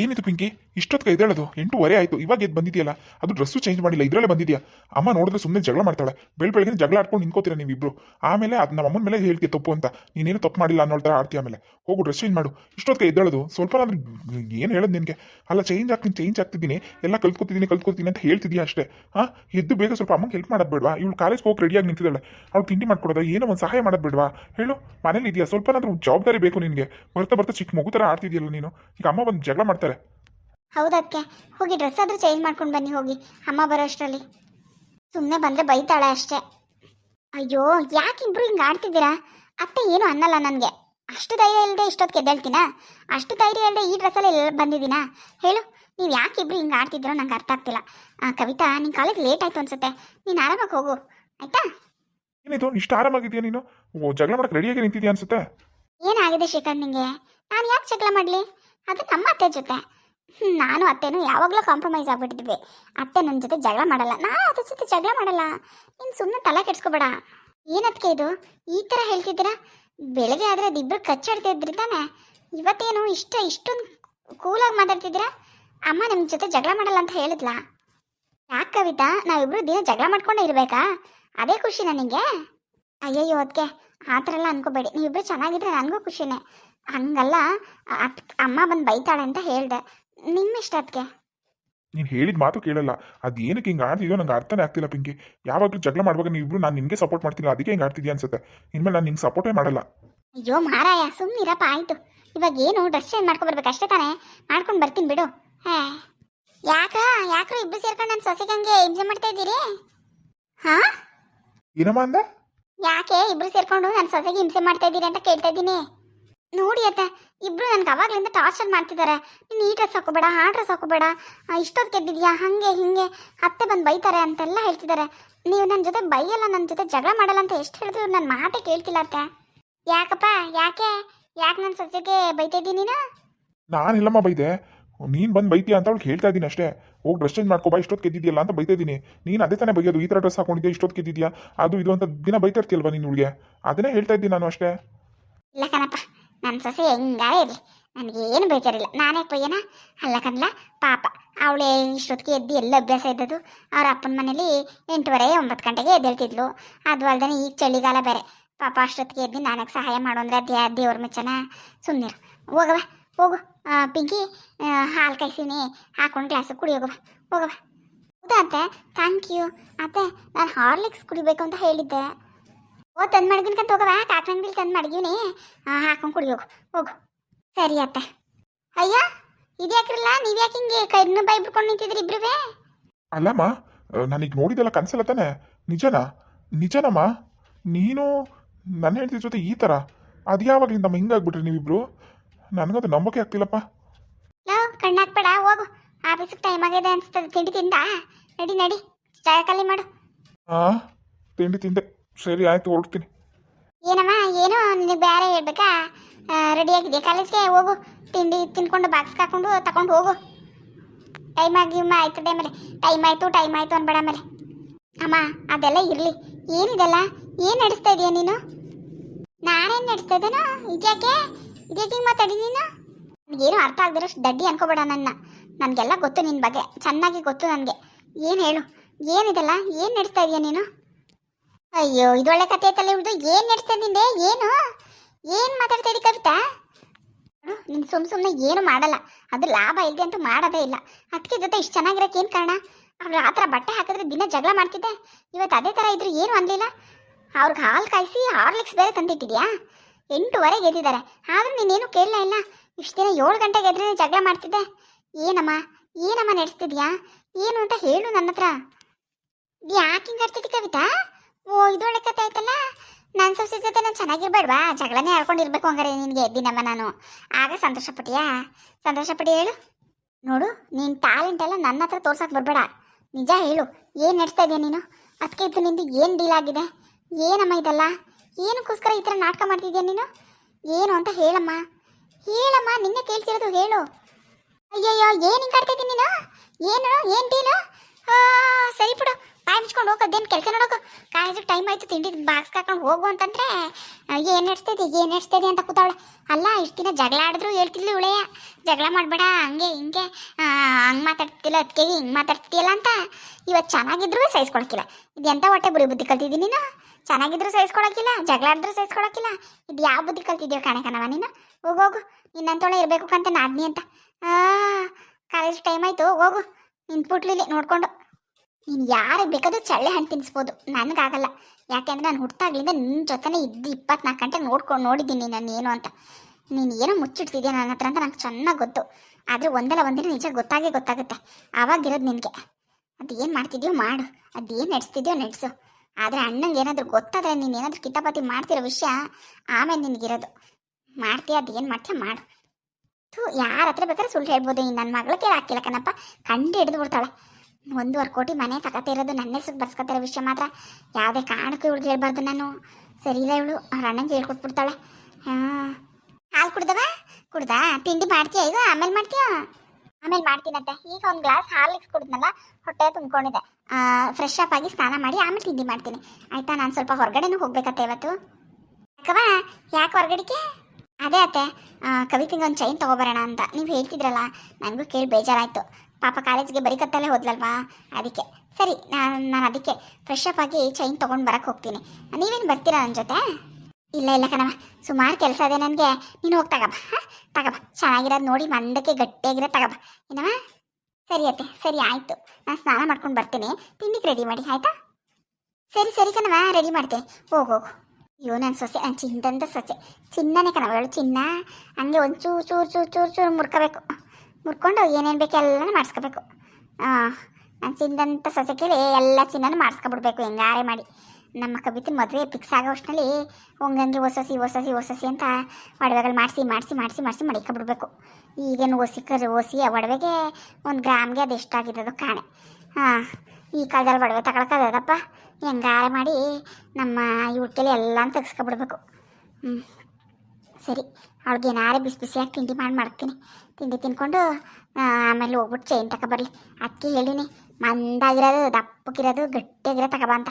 ಏನಿದು ಪಿಂಕಿ? ಇಷ್ಟೊತ್ತಿಗೆ ಎದ್ದೇಳೋದು? ಎಂಟೂವರೆ ಆಯಿತು. ಇವಾಗ ಎದ್ದು ಬಂದಿದೆಯಲ್ಲ? ಅದು ಡ್ರೆಸ್ಸು ಚೇಂಜ್ ಮಾಡಿಲ್ಲ. ಇದರಲ್ಲೇ ಬಂದಿದೆಯಾ? ಅಮ್ಮ ನೋಡಿದ್ರೆ ಸುಮ್ಮನೆ ಜಗಳ ಮಾಡ್ತಾಳೆ. ಬೆಳ್ ಬೆಳಗ್ಗೆ ಜಗಳ ಆಡ್ಕೊಂಡು ನಿಂತ್ಕೋತೀರ ನೀವಿಬ್ರು? ಆಮೇಲೆ ಅದು ನಮ್ಮ ಅಮ್ಮನ ಮೇಲೆ ಹೇಳ್ತೀಯ ತಪ್ಪು ಅಂತ. ನೀನೇನು ತಪ್ಪು ಮಾಡಿಲ್ಲ ಅನ್ನೋ ಥರ ಆಡ್ತೀಯ ಆಮೇಲೆ? ಹೋಗು ಡ್ರೆಸ್ ಚೇಂಜ್ ಮಾಡು. ಇಷ್ಟೊತ್ತಿಗೆ ಎದ್ದೇಳೋದು. ಸ್ವಲ್ಪ ಏನು ಹೇಳೋದು ನಿನಗೆ? ಅಲ್ಲ ಚೇಂಜ್ ಆಗ್ತೀನಿ ಚೇಂಜ್ ಆಗ್ತಿದ್ದೀನಿ. ಎಲ್ಲ ಕಲ್ತ್ಕೋತಿದ್ದೀನಿ ಕಲ್ತ್ಕೋತೀನಿ ಅಂತ ಹೇಳ್ತಿದ್ಯಾ ಅಷ್ಟೇ? ಹಾಂ ಎದ್ದು ಬೇಗ ಸ್ವಲ್ಪ ಅಮ್ಮಂಗೆ ಹೆಲ್ಪ್ ಮಾಡೋದು ಬೇಡವಾ? ಇವಳು ಕಾಲೇಜ್ಗೆ ಹೋಗಿ ರೆಡಿಯಾಗಿ ನಿಂತಿದ್ದಾಳೆ. ಅವ್ಳು ತಿಂಡಿ ಮಾಡ್ಕೊಡೋದು? ಏನೋ ಒಂದು ಸಹಾಯ ಮಾಡೋದು ಬೇಡವಾ? ಹೇಳು. ಮನೇಲಿ ಇದೆಯಾ? ಸ್ವಲ್ಪನಾದ್ರೂ ಜವಾಬ್ದಾರಿ ಬೇಕು ನಿನಗೆ. ಬರ್ತಾ ಬರ್ತಾ ಚಿಕ್ಕ ಮಗು ಥರ ಆಡ್ತಿದ್ಯಲ್ಲ ನೀನು? ಈಗ ಅಮ್ಮ ಒಂದು ಜಗಳ ಮಾಡ್ತಾರೆ ಹೌದಕ್ಕೆ. ಹೋಗಿ ಡ್ರೆಸ್ ಆದರೂ ಚೇಂಜ್ ಮಾಡ್ಕೊಂಡು ಬನ್ನಿ ಹೋಗಿ. ಅಮ್ಮ ಬರೋ ಅಷ್ಟರಲ್ಲಿ. ಸುಮ್ಮನೆ ಬಂದರೆ ಬೈತಾಳೆ ಅಷ್ಟೇ. ಅಯ್ಯೋ ಯಾಕೆ ಇಬ್ರು ಹಿಂಗೆ ಆಡ್ತಿದ್ದೀರಾ? ಅತ್ತೆ ಏನು ಅನ್ನಲ್ಲ ನನಗೆ. ಅಷ್ಟು ಧೈರ್ಯ ಇಲ್ಲದೆ ಇಷ್ಟೊತ್ತಿಗೆ ಎದ್ದೇಳ್ತೀನಾ ಅಷ್ಟು ಧೈರ್ಯ ಇಲ್ಲದೆ ಈ ಡ್ರೆಸ್ಸಲ್ಲಿ ಎಲ್ಲ ಬಂದಿದ್ದೀನಾ? ಹೇಳು ನೀವು ಯಾಕೆ ಇಬ್ರು ಹಿಂಗೆ ಆಡ್ತಿದ್ದೀರೋ ನಂಗೆ ಅರ್ಥ ಆಗ್ತಿಲ್ಲ. ಆ, ಕವಿತಾ ನಿನ್ನ ಕಾಲೇಜ್ ಲೇಟ್ ಆಯಿತು ಅನ್ಸುತ್ತೆ. ನೀನು ಆರಾಮಾಗಿ ಹೋಗು. ಆಯ್ತಾ? ಏನಿದು? ಇಷ್ಟು ಆರಾಮಾಗಿದೆಯಾ ನೀನು? ಓ ಜಗಳ ಮಾಡಕ್ಕೆ ರೆಡಿಯಾಗಿ ನಿಂತಿದ್ಯಾ ಅನ್ಸುತ್ತೆ? ಏನಾಗಿದೆ ಶೇಖರ್ ನಿಂಗೆ? ನಾನು ಯಾಕೆ ಜಗಳ ಮಾಡಲಿ? ಅದು ನಮ್ಮ ಅತ್ತೆ ಜೊತೆ. ನಾನು ಅತ್ತೆನೂ ಯಾವಾಗಲೂ ಕಾಂಪ್ರಮೈಸ್ ಆಗ್ಬಿಟ್ಟಿದ್ವಿ. ಅತ್ತೆ ನನ್ನ ಜೊತೆ ಜಗಳ ಮಾಡಲ್ಲ. ನಾನು ಅದ್ರ ಜೊತೆ ಜಗಳ ಮಾಡಲ್ಲ. ನೀನು ಸುಮ್ಮನೆ ತಲೆ ಕೆಡ್ಸ್ಕೊಬೇಡ. ಏನದಕ್ಕೆ ಇದು? ಈ ಥರ ಹೇಳ್ತಿದ್ದೀರಾ? ಬೆಳಗ್ಗೆ ಆದರೆ ಅದಿಬ್ಬರು ಕಚ್ಚಾಡ್ತಿದ್ರಿ ತಾನೇ. ಇವತ್ತೇನು ಇಷ್ಟ ಇಷ್ಟೊಂದು ಕೂಲಾಗಿ ಮಾತಾಡ್ತಿದ್ದೀರಾ? ಅಮ್ಮ ನಿಮ್ಮ ಜೊತೆ ಜಗಳ ಮಾಡಲ್ಲ ಅಂತ ಹೇಳಿದ್ಲಾ? ಯಾಕೆ ಕವಿತಾ? ನಾವಿಬ್ರು ದಿನ ಜಗಳ ಮಾಡ್ಕೊಂಡೇ ಇರಬೇಕಾ? ಅದೇ ಖುಷಿ ನನಗೆ. ಅಯ್ಯಯ್ಯೋ ಅದಕ್ಕೆ ಆ ಥರ ಎಲ್ಲ ಅನ್ಕೋಬೇಡಿ. ನೀವಿಬ್ರು ಚೆನ್ನಾಗಿದ್ರೆ ನನಗೂ ಖುಷಿನೇ. ಹಂಗಲ್ಲ ಅತ್ ಅಮ್ಮ ಬಂದು ಬೈತಾಳೆ ಅಂತ ಹೇಳ್ದೆ. ನಿಮ್ಮ ಇಷ್ಟ ಅದಕ್ಕೆ ನೀನು ಹೇಳಿದ ಮಾತು ಕೇಳಲ್ಲ. ಅದು ಏನಕ್ಕೆ ಹಿಂಗೆ ಆಡ್ತಿದ್ಯೋ ನಂಗೆ ಅರ್ಥನೇ ಆಗ್ತಿಲ್ಲ ಪಿಂಕಿ. ಯಾವಾಗಲೂ ಜಗಳ ಮಾಡುವಾಗ ನೀವಿಬ್ರು ನಾನು ನಿಮಗೆ ಸಪೋರ್ಟ್ ಮಾಡ್ತೀನಿ ಅದಕ್ಕೆ ಹಿಂಗೆ ಆಡ್ತಿದ್ಯಾ ಅನ್ಸುತ್ತೆ. ಇನ್ಮೇಲೆ ನಾನು ನಿಂಗೆ ಸಪೋರ್ಟೇ ಮಾಡಲ್ಲ. ಅಯ್ಯೋ ಮಾರಾಯ ಸುಮ್ಮನಿರಪ್ಪ ಆಯಿತು. ಇವಾಗ ಏನು ಡ್ರೆಸ್ ಚೇಂಜ್ ಮಾಡ್ಕೊಬರ್ಬೇಕು ಅಷ್ಟೇ ತಾನೆ? ಮಾಡ್ಕೊಂಡು ಬರ್ತೀನಿ ಬಿಡು. ಹೇ. ಯಾಕ ಯಾಕ್ರು ಇಬ್ಬರು ಸೇರ್ಕೊಂಡು ನನ್ನ ಸೊಸೆಗಂಗೆ ಎಂಜಾಯ್ ಮಾಡ್ತಾ ಇದ್ದೀರಿ? ಹಾಂ? ಏನಮ್ಮ ಅಂದ? ಯಾಕೆ? ಇಬ್ರು ಸೇರ್ಕೊಂಡು ನನ್ನ ಸೊಸೆಗೆ ಹಿಂಸೆ ಮಾಡ್ತಾ ಇದ್ದೀರಿ ಅಂತ ಕೇಳ್ತಾ ಇದ್ದೀನಿ. ನೋಡಿ ಅತ್ತೆ, ಇಬ್ರು ನನ್ಗೆ ಅವಾಗ್ಲಿಂದ ಟಾರ್ಚರ್ ಮಾಡ್ತಿದ್ದಾರೆ. ನೀನು ಈ ಡ್ರೆಸ್ ಹಾಕೋಬೇಡ, ಆ ಡ್ರೆಸ್ ಹಾಕೋಬೇಡ. ಇಷ್ಟೊತ್ತು ಗೆದ್ದಿದ್ಯಾ ಹಾಗೆ, ಹಿಂಗೆ. ಅತ್ತೆ ಬಂದು ಬೈತಾರೆ ಅಂತೆಲ್ಲ ಹೇಳ್ತಿದ್ದಾರೆ. ನೀವು ನನ್ನ ಜೊತೆ ಬೈಯಲ್ಲ ನನ್ನ ಜೊತೆ ಜಗಳ ಮಾಡಲ್ಲ ಅಂತ ಎಷ್ಟು ಹೇಳಿದ್ರು ನನ್ನ ಮಾತೇ ಕೇಳ್ತಿಲ್ಲ ಅತ್ತೆ. ಯಾಕಪ್ಪ? ಯಾಕೆ? ಯಾಕೆ ನನ್ನ ಸೊಸೆಗೆ ಬೈತಾ ಇದ್ದೀನಿ ನೀನು? ನಾನಿಲ್ಲಮ್ಮ ಬೈದೆ. ನೀನು ಬಂದು ಬೈತೀಯ ಅಂತ ಅವ್ಳಿಗೆ ಹೇಳ್ತಾ ಇದ್ದೀನಿ ಅಷ್ಟೇ. ಹೋಗಿ ಡ್ರೆಸ್ ಚೇಂಜ್ ಮಾಡ್ಕೋ, ಬಾ ಇಷ್ಟೊತ್ತು ಗೆದ್ದಿದೆಯಲ್ಲ ಅಂತ ಬೈತಾ ಇದ್ದೀನಿ. ನೀನು ಅದೇ ತಾನೇ ಬೈಯೋದು, ಈ ಥರ ಡ್ರೆಸ್ ಹಾಕೊಂಡಿದ್ಯಾ ಇಷ್ಟೊತ್ತು ಗೆದ್ದಿದ್ಯಾ ಅದು ಇದು ಅಂತ ದಿನ ಬೈತಾ ಇರ್ತೀಯಲ್ವಾ ನೀನು ಹುಡುಗೆ? ಅದನ್ನೇ ಹೇಳ್ತಾ ಇದ್ದೀನಿ ನಾನು ಅಷ್ಟೇ. ಇಲ್ಲ ಕಣಪ್ಪ ನನ್ನ ಸೊಸೆ ಹೆಂಗಾರೇ ಇರಲಿ. ನನಗೆ ಏನು ಬೇಜಾರಿಲ್ಲ. ನಾನೇ ಪಯ್ಯನ ಅಲ್ಲ ಕಣ್ಲ, ಪಾಪ, ಅವಳೇ ಇಷ್ಟೊತ್ತಿಗೆ ಎದ್ದು ಎಲ್ಲ ಅಭ್ಯಾಸ ಇದ್ದದ್ದು. ಅವ್ರ ಅಪ್ಪನ ಮನೇಲಿ ಎಂಟುವರೆ, ಒಂಬತ್ತು ಗಂಟೆಗೆ ಎದ್ದೇಳ್ತಿದ್ಲು. ಅದು ಅಲ್ದೇ ಈಗ ಚಳಿಗಾಲ ಬೇರೆ. ಪಾಪ ಅಷ್ಟೊತ್ತಿಗೆ ಎದ್ದು ನನಗೆ ಸಹಾಯ ಮಾಡು ಅಂದರೆ ಅದೇ ದೇವ್ರ ಮೆಚ್ಚನ? ಸುಮ್ಮನಿರು ಹೋಗವ ಹೋಗು. ಪಿಂಕಿ ಹಾಲು ಕಾಯಿಸಿನಿ. ಹಾಕೊಂಡು ಗ್ಲಾಸ್ ಕುಡಿಯೋಗವ ಹೋಗವ ಹೌದಾ ಅತ್ತೆ? ಥ್ಯಾಂಕ್ ಯು ಅತ್ತೆ, ನಾನು ಹಾರ್ಲಿಕ್ಸ್ ಕುಡಿಬೇಕು ಅಂತ ಹೇಳಿದ್ದೆ. ಓ, ತಂದು ಮಡಗಿನ್ಕಂತ ಹೋಗವ ಬಿಲ್ ತಂದು ಮಡಗಿವ್ನಿ ಹಾಕೊಂಡು ಕುಡಿ ಹೋಗು. ಸರಿ ಅತ್ತೆ. ಅಯ್ಯ ಇದ್ಯಾಕ್ರಲ್ಲ ನೀವು ಯಾಕೆ ಹಿಂಗೆ ಕೈನ ಬೈ ಬಿಡ್ಕೊಂಡು ನಿಂತಿದ್ರಿ ಇಬ್ರುವೆ? ಅಲ್ಲಮ್ಮ ನನಗೆ ನೋಡಿದೆಲ್ಲ ಕನಸಲ್ಲ ತಾನೆ. ನಿಜನ? ನಿಜನಮ್ಮ? ನೀನು ನನ್ನ ಹೆಂಡತಿ ಜೊತೆ ಈ ಥರ ಅದು ಯಾವಾಗಲಿಂದಮ್ಮ ಹಿಂಗಾಗ್ಬಿಟ್ರಿ ನೀವಿಬ್ರು? ನನಗದು ನಂಬಕ್ಕೆ ಆಗ್ತಿಲ್ಲಪ್ಪ. ಕಣ್ಣಾಕ್ಬೇಡ ಹೋಗು. ಆಫೀಸಿಗೆ ಟೈಮ್ ಆಗಿದೆ ಅನ್ಸ್ತದೆ. ತಿಂಡಿ ತಿಂದ? ನಡಿ ನಡಿ. ಜಾಗ ಖಾಲಿ ಮಾಡು. ಹಾ ತಿಂಡಿ ತಿಂದೆ. ಸರಿ ಆಯ್ತು ಹೊರಡ್ತೀನಿ. ಏನಮ್ಮ ಏನು? ನಿನಗೆ ಬೇರೆ ಹೇಳ್ಬೇಕಾ? ರೆಡಿಯಾಗಿದೆ ಕಾಲೇಜ್ಗೆ? ಹೋಗು. ತಿಂಡಿ ತಿನ್ಕೊಂಡು ಬಾಕ್ಸ್ ಹಾಕೊಂಡು ತಗೊಂಡು ಹೋಗು. ಟೈಮ್ ಆಗಿ ಆಯ್ತದೆ ಆಮೇಲೆ. ಟೈಮ್ ಆಯಿತು ಟೈಮ್ ಆಯಿತು ಅನ್ಬೇಡ ಆಮೇಲೆ. ಅಮ್ಮ ಅದೆಲ್ಲ ಇರಲಿ. ಏನಿದೆಲ್ಲ? ಏನು ನಡೆಸ್ತಾ ಇದೀಯ ನೀನು? ನಾನೇನು ನಡೆಸ್ತಾ ಇದ್ದೇನೋ? ಇದ್ಯಾಕೆ? ಇದ್ಯಾಕೆ ಮಾತಾಡಿ ನೀನು? ನನಗೇನು ಅರ್ಥ ಆಗದಿರೋಷ್ಟು ದಡ್ಡಿ ಅನ್ಕೋಬೇಡ ನನ್ನ. ನನಗೆಲ್ಲ ಗೊತ್ತು ನಿನ್ನ ಬಗ್ಗೆ. ಚೆನ್ನಾಗಿ ಗೊತ್ತು ನನಗೆ. ಏನು ಹೇಳು? ಏನಿದೆಲ್ಲ ಏನು ನಡೆಸ್ತಾ ಇದೆಯಾ ನೀನು? ಅಯ್ಯೋ ಇದೊಳ್ಳೆ ಕತೆ ಐತಲ್ಲ ಇವ್ದು ಏನು ನಡೆಸ್ತಾ ನಿಂದೆ? ಏನು? ಏನು ಮಾತಾಡ್ತಾ ಇದ್ದಿ ಕವಿತಾ? ನೀನು ಸುಮ್ಮ ಸುಮ್ಮನೆ ಏನು ಮಾಡಲ್ಲ. ಅದು ಲಾಭ ಇಲ್ಲದೆ ಅಂತೂ ಮಾಡೋದೇ ಇಲ್ಲ. ಅದಕ್ಕೆ ಜೊತೆ ಇಷ್ಟು ಚೆನ್ನಾಗಿರಕ್ಕೆ ಏನು ಕಾರಣ? ಅವ್ರು ಆ ಥರ ಬಟ್ಟೆ ಹಾಕಿದ್ರೆ ದಿನ ಜಗಳ ಮಾಡ್ತಿದ್ದೆ. ಇವತ್ತು ಅದೇ ಥರ ಇದ್ರು ಏನು ಅನ್ಲಿಲ್ಲ? ಅವ್ರಿಗೆ ಹಾಲು ಕಾಯಿಸಿ ಹಾರ್ಲಿಕ್ಸ್ ಬೇರೆ ತಂದಿಟ್ಟಿದ್ಯಾ? ಎಂಟುವರೆಗೆ ಎದ್ದಿದ್ದಾರೆ ಆದರೂ ನೀನೇನು ಕೇಳಲೇ ಇಲ್ಲ. ಇಷ್ಟು ದಿನ ಏಳು ಗಂಟೆಗೆ ಎದ್ರೆ ಜಗಳ ಮಾಡ್ತಿದ್ದೆ. ಏನಮ್ಮ ಏನಮ್ಮ ನಡೆಸ್ತಿದ್ಯಾ? ಏನು ಅಂತ ಹೇಳು ನನ್ನ ಹತ್ರ. ಯಾಕೆ ಹಿಂಗೆ ಕವಿತಾ? ಓ ಇದೊಳ್ಳೆ ಕತೆ ಆಯ್ತಲ್ಲ. ನನ್ನ ಸೊಸೆ ಜೊತೆ ನಾನು ಚೆನ್ನಾಗಿರ್ಬೇಡ್ವಾ? ಜಗಳನೇ ಆಡ್ಕೊಂಡಿರ್ಬೇಕು ಹಂಗಾರೆ ನಿನಗೆ ಎದ್ದಿನಮ್ಮ ನಾನು. ಆಗ ಸಂತೋಷ ಪಟ್ಟಿಯಾ? ಸಂತೋಷ ಪಡಿ ಹೇಳು. ನೋಡು ನಿನ್ನ ಟ್ಯಾಲೆಂಟ್ ಎಲ್ಲ ನನ್ನ ಹತ್ರ ತೋರ್ಸಕ್ಕೆ ಬರಬೇಡ. ನಿಜ ಹೇಳು, ಏನು ನಡೆಸ್ತಾ ಇದೆಯಾ ನೀನು? ಅದಕ್ಕೆ ಇದು ನಿಂದು ಏನು ಡೀಲ್ ಆಗಿದೆ? ಏನಮ್ಮ ಇದೆಲ್ಲ? ಏನಕ್ಕೋಸ್ಕರ ಈ ಥರ ನಾಟಕ ಮಾಡ್ತಿದ್ಯಾ ನೀನು? ಏನು ಅಂತ ಹೇಳಮ್ಮ. ಹೇಳಮ್ಮ, ನಿನ್ನೆ ಕೇಳ್ತಿರೋದು ಹೇಳು. ಅಯ್ಯಯ್ಯೋ, ಏನು ಹಿಂಗೆ ಆಡ್ತಾ ಇದ್ದೀನಿ ನೀನು? ಏನು ಏನು ಡೀಲು ಸರಿ ಬಿಡು. ಬಾಯಿ ಮುಚ್ಕೊಂಡು ಹೋಗೋದೇನು ಕೆಲಸ ನೋಡೋಕು. ಕಾಲೇಜಿಗೆ ಟೈಮ್ ಆಯಿತು, ತಿಂಡಿ ಬಾಕ್ಸ್ ಹಾಕೊಂಡು ಹೋಗು ಅಂತಂದರೆ ಏನು ನಡೆಸ್ತಿದ್ದೆ ಏನು ನಡೆಸ್ತಿದ್ದೆ ಅಂತ ಕೂತಾವಳೆ. ಅಲ್ಲ, ಇಷ್ಟು ದಿನ ಜಗಳ ಆಡಿದ್ರು, ಹೇಳ್ತಿದ್ಲು ಉಳೆಯ ಜಗಳ ಮಾಡಬೇಡ, ಹಂಗೆ, ಹಿಂಗೆ. ಹಂಗೆ ಮಾತಾಡ್ತಿಲ್ಲ ಅದಕ್ಕೆ ಹಿಂಗೆ ಮಾತಾಡ್ತಿಲ್ಲ ಅಂತ. ಇವತ್ತು ಚೆನ್ನಾಗಿದ್ರು, ಸಹಿಸ್ಕೊಳಕಿಲ್ಲ. ಇದು ಎಂಥ ಹೊಟ್ಟೆ ಬುರಿ ಬುದ್ಧಿ ಕಲ್ತಿದ್ದೀನಿ ನೀನು? ಚೆನ್ನಾಗಿದ್ರು ಸಹಿಸ್ಕೊಳಕ್ಕಿಲ್ಲ ಜಗಳ ಸಹಿಸ್ಕೊಳಕ್ಕಿಲ್ಲ ಇದು ಯಾವ ಬುದ್ಧಿ ಕಲ್ತಿದ್ದೀವಿ ಕಾಣೆ ಕಣವ ನೀನು? ಹೋಗೋಗು ನಿನ್ನಂತೊಳೆ ಇರಬೇಕು ಅಂತ ನಾದ್ನಿ ಅಂತ. ಕಾಲೇಜ್ ಟೈಮ್ ಆಯಿತು, ಹೋಗು ನಿಂತ್ಬಿಟ್ಲಿಲ್ಲಿ ನೋಡ್ಕೊಂಡು. ನೀನು ಯಾರಿಗೆ ಬೇಕಾದ್ರೂ ಚಳ್ಳೆ ಹಣ್ಣು ತಿನ್ನಿಸ್ಬೋದು ನನಗಾಗಲ್ಲ. ಯಾಕೆಂದ್ರೆ ನಾನು ಹುಟ್ಟಾಗ್ಲಿಂದ ನಿನ್ನ ಜೊತೆನೇ ಇದ್ದು ಇಪ್ಪತ್ನಾಲ್ಕು ಗಂಟೆ ನೋಡ್ಕೊಂಡು ನೋಡಿದ್ದೀನಿ ನಾನು ಏನು ಅಂತ. ನೀನು ಏನೋ ಮುಚ್ಚಿಡ್ತಿದ್ಯಾ ನನ್ನ ಹತ್ರ ಅಂತ ನಂಗೆ ಚೆನ್ನಾಗಿ ಗೊತ್ತು. ಆದರೆ ಒಂದಲ್ಲ ಒಂದಿನ ನಿಜ ಗೊತ್ತಾಗೇ ಗೊತ್ತಾಗುತ್ತೆ. ಆವಾಗಿರೋದು ನಿನಗೆ. ಅದು ಏನು ಮಾಡ್ತಿದ್ಯೋ ಮಾಡು. ಅದೇನು ನಡೆಸ್ತಿದ್ಯೋ ನಡೆಸು. ಆದರೆ ಅಣ್ಣಂಗೆ ಏನಾದರೂ ಗೊತ್ತಾದರೆ ನೀನು ಏನಾದರೂ ಕಿತಾಪತಿ ಮಾಡ್ತಿರೋ ವಿಷಯ ಆಮೇಲೆ ನಿನಗಿರೋದು. ಮಾಡ್ತೀಯ ಅದೇನು ಮಾಡ್ತೀಯ ಮಾಡು. ಥೂ, ಯಾರ ಹತ್ರ ಬೇಕಾದ್ರೆ ಸುಳ್ಳು ಹೇಳ್ಬೋದು. ಈ ನನ್ನ ಮಗಳಿಗೆ ಹಾಕಿಲ್ಲ ಕಣಪ್ಪ. ಕಂಡು ಹಿಡಿದು ಬಿಡ್ತಾಳೆ. ಒಂದೂವರೆ ಕೋಟಿ ಮನೆ ತಗತಿರೋದು ನನ್ನ ಹೆಸರು ಬರ್ಸ್ಕೊತಿರೋ ವಿಷಯ ಮಾತ್ರ. ಯಾವುದೇ ಕಾರಣಕ್ಕೂ ಇವಳಿಗೆ ಹೇಳ್ಬಾರ್ದು ನಾನು. ಸರಿ ಇಲ್ಲ ಇವಳು. ಅವ್ರ ಅಣ್ಣಂಗೆ ಹೇಳ್ಕೊಟ್ಬಿಡ್ತಾಳೆ. ಹಾಂ. ಹಾಲು ಕುಡ್ದವ? ಕುಡ್ದಾ? ತಿಂಡಿ ಮಾಡ್ತೀಯ? ಈಗ ಆಮೇಲೆ ಮಾಡ್ತೀಯ? ಆಮೇಲೆ ಮಾಡ್ತೀನಂತೆ. ಈಗ ಒಂದು ಗ್ಲಾಸ್ ಹಾರ್ಲಿಕ್ಸ್ ಕುಡಿದ್ನಲ್ಲ, ಹೊಟ್ಟೆ ತುಂಬ್ಕೊಂಡಿದೆ. ಫ್ರೆಶ್ ಅಪ್ ಆಗಿ ಸ್ನಾನ ಮಾಡಿ ಆಮೇಲೆ ತಿಂಡಿ ಮಾಡ್ತೀನಿ. ಆಯ್ತಾ? ನಾನು ಸ್ವಲ್ಪ ಹೊರಗಡೆನೂ ಹೋಗ್ಬೇಕತ್ತೆ ಇವತ್ತು. ಯಾಕವ ಯಾಕೆ ಹೊರಗಡೆಗೆ ಅದೇ ಅತ್ತೆ. ಕವಿತಿಗೆ ಒಂದು ಚೈನ್ ತೊಗೊಬರೋಣ ಅಂತ. ನೀವು ಹೇಳ್ತಿದ್ರಲ್ಲ, ನನಗೂ ಕೇಳಿ ಬೇಜಾರಾಯಿತು. ಪಾಪ ಕಾಲೇಜ್ಗೆ ಬರೀ ಕತ್ತಲ್ಲೇ ಹೋದ್ಲಲ್ವಾ? ಅದಕ್ಕೆ. ಸರಿ, ನಾನು ನಾನು ಅದಕ್ಕೆ ಫ್ರೆಶ್ ಅಪ್ ಆಗಿ ಚೈನ್ ತೊಗೊಂಡು ಬರಕ್ಕೆ ಹೋಗ್ತೀನಿ. ನೀವೇನು ಬರ್ತೀರಾ ನನ್ನ ಜೊತೆ? ಇಲ್ಲ ಇಲ್ಲ ಕಣವ ಸುಮಾರು ಕೆಲಸ ಇದೆ ನನಗೆ. ನೀನು ಹೋಗಿ ತಗಬ ಹಾಂ? ತಗಬ ಚೆನ್ನಾಗಿರೋದು ನೋಡಿ ಮಂದಕ್ಕೆ ಗಟ್ಟಿಯಾಗಿರೋ ತಗಬ ಏನವ ಸರಿ ಅತ್ತೆ, ಸರಿ ಆಯಿತು. ನಾನು ಸ್ನಾನ ಮಾಡ್ಕೊಂಡು ಬರ್ತೀನಿ. ತಿಂಡಿಗೆ ರೆಡಿ ಮಾಡಿ, ಆಯಿತಾ? ಸರಿ ಸರಿ ಕಣವ ರೆಡಿ ಮಾಡ್ತೀನಿ ಹೋಗು ಹೋಗು. ಅಯ್ಯೋ ನನ್ನ ಸೊಸೆ ನನ್ನ ಚಿನ್ನದಂತ ಸೊಸೆ. ಚಿನ್ನನೇ ಕಣವ ಹೇಳು ಚಿನ್ನ. ಹಂಗೆ ಒಂದು ಚೂರು ಚೂರು ಚೂರು ಚೂರು ಚೂರು ಮುರ್ಕೋಬೇಕು. ಮುರ್ಕೊಂಡು ಏನೇನು ಬೇಕು ಎಲ್ಲನೂ ಮಾಡಿಸ್ಕೋಬೇಕು. ಹಾಂ ನಾನು ಚಿನ್ನದಂಥ ಸೊಸೆ ಕೇಳಿ ಎಲ್ಲ ಚಿನ್ನನೂ ಮಾಡಿಸ್ಕೊಬಿಡ್ಬೇಕು, ಹೆಂಗಾರೆ ಮಾಡಿ. ನಮ್ಮ ಕವಿತೆ ಮದುವೆ ಫಿಕ್ಸ್ ಆಗೋ ಅಷ್ಟರಲ್ಲಿ ಹೊಂಗಂಗೆ ಹೊಸಸಿ ಹೊಸಸಿ ಹೊಸಸಿ ಅಂತ ಒಡವೆಗಳು ಮಾಡಿಸಿ ಮಾಡಿಸಿ ಮಾಡಿಸಿ ಮಾಡಿಸಿ ಮಡಿಕೊಬಿಡ್ಬೇಕು. ಈಗೇನು ಒಸಿ ಕರಿ, ಓಸಿ ಆ ಒಡವೆಗೆ ಒಂದು ಗ್ರಾಮ್ಗೆ ಅದು ಎಷ್ಟಾಗಿದ್ದದು ಕಾಣೆ. ಹಾಂ, ಈ ಕಾಲದಲ್ಲಿ ಒಡವೆ ತಗೊಳಕ್ಕದಪ್ಪ ಹೆಂಗಾರೆ ಮಾಡಿ ನಮ್ಮ ಇವ್ಕೆಲಿ ಎಲ್ಲ ತೆಗೆಸ್ಕೊಬಿಡ್ಬೇಕು. ಹ್ಞೂ ಸರಿ. ಅವಳಿಗೆ ಏನಾರೇ ಬಿಸಿ ಬಿಸಿಯಾಗಿ ತಿಂಡಿ ಮಾಡಿ ಮಾಡ್ತೀನಿ. ತಿಂಡಿ ತಿನ್ಕೊಂಡು ಆಮೇಲೆ ಹೋಗ್ಬಿಟ್ಟು ಚೈನ್ ತಗೊಬರ್ಲಿ ಅಕ್ಕಿ ಹೇಳಿನಿ, ಮಂದಾಗಿರೋದು ದಪ್ಪಕ್ಕಿರೋದು ಗಟ್ಟಿಯಾಗಿರೋ ತಗೊಬಾ ಅಂತ.